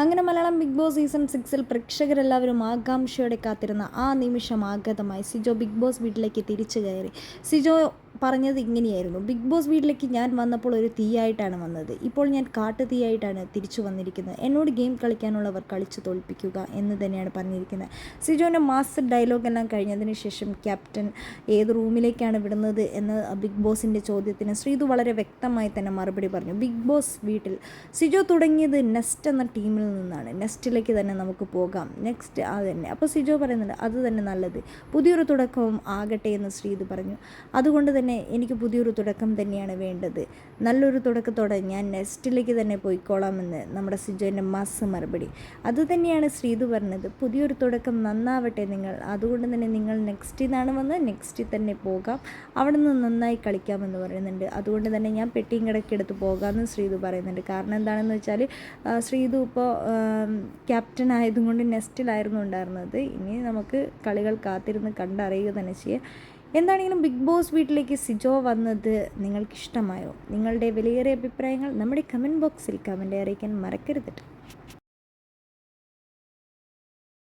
അങ്ങനെ Malayalam big boss season സിക്സിൽ പ്രേക്ഷകരെല്ലാവരും ആകാംക്ഷയോടെ കാത്തിരുന്ന ആ നിമിഷം ആഗതമായി സിജോ ബിഗ് ബോസ് വീട്ടിലേക്ക് തിരിച്ചു കയറി. സിജോ പറഞ്ഞത് ഇങ്ങനെയായിരുന്നു. ബിഗ് ബോസ് വീട്ടിലേക്ക് ഞാൻ വന്നപ്പോൾ ഒരു തീയായിട്ടാണ് വന്നത്. ഇപ്പോൾ ഞാൻ കാട്ടു തീയായിട്ടാണ് തിരിച്ചു വന്നിരിക്കുന്നത്. എന്നോട് ഗെയിം കളിക്കാനുള്ളവർ കളിച്ചു തോൽപ്പിക്കുക എന്ന് തന്നെയാണ് പറഞ്ഞിരിക്കുന്നത്. സിജോന്റെ മാസ്റ്റർ ഡയലോഗ് എല്ലാം കഴിഞ്ഞതിന് ശേഷം ക്യാപ്റ്റൻ ഏത് റൂമിലേക്കാണ് വിടുന്നത് എന്ന ബിഗ് ബോസിന്റെ ചോദ്യത്തിന് ശ്രീതു വളരെ വ്യക്തമായി തന്നെ മറുപടി പറഞ്ഞു. ബിഗ് ബോസ് വീട്ടിൽ സിജോ തുടങ്ങിയത് നെസ്റ്റ് എന്ന ടീമിൽ നിന്നാണ്. നെസ്റ്റിലേക്ക് തന്നെ നമുക്ക് പോകാം. നെക്സ്റ്റ് അത് തന്നെ. അപ്പോൾ സിജോ പറയുന്നുണ്ട് അത് തന്നെ നല്ലത്. പുതിയൊരു തുടക്കവും ആകട്ടെ എന്ന് ശ്രീതു പറഞ്ഞു. അതുകൊണ്ട് തന്നെ എനിക്ക് പുതിയൊരു തുടക്കം തന്നെയാണ് വേണ്ടത്. നല്ലൊരു തുടക്കത്തോടെ ഞാൻ നെക്സ്റ്റിലേക്ക് തന്നെ പോയിക്കോളാമെന്ന് നമ്മുടെ സിജോന്റെ മാസ് മറുപടി. അതുതന്നെയാണ് ശ്രീതു പറഞ്ഞത്. പുതിയൊരു തുടക്കം നന്നാവട്ടെ നിങ്ങൾ. അതുകൊണ്ട് തന്നെ നിങ്ങൾ നെക്സ്റ്റിൽ നിന്നാണ് വന്ന് നെക്സ്റ്റിൽ തന്നെ പോകാം. അവിടെ നിന്ന് നന്നായി കളിക്കാമെന്ന് പറയുന്നുണ്ട്. അതുകൊണ്ട് തന്നെ ഞാൻ പെട്ടിയും കിടക്കെടുത്ത് പോകാമെന്ന് ശ്രീതു പറയുന്നുണ്ട്. കാരണം എന്താണെന്ന് വെച്ചാൽ ശ്രീതു ഇപ്പോൾ ക്യാപ്റ്റൻ ആയതുകൊണ്ട് നെക്സ്റ്റിലായിരുന്നു ഉണ്ടായിരുന്നത്. ഇനി നമുക്ക് കളികൾ കാത്തിരുന്ന് കണ്ടറിയുക തന്നെ ചെയ്യാം. എന്താണെങ്കിലും ബിഗ് ബോസ് വീട്ടിലേക്ക് സിജോ വന്നത് നിങ്ങൾക്കിഷ്ടമായോ? നിങ്ങളുടെ വിലയേറിയ അഭിപ്രായങ്ങൾ നമ്മുടെ കമന്റ് ബോക്സിൽ കമന്റ് അറിയിക്കാൻ മറക്കരുത്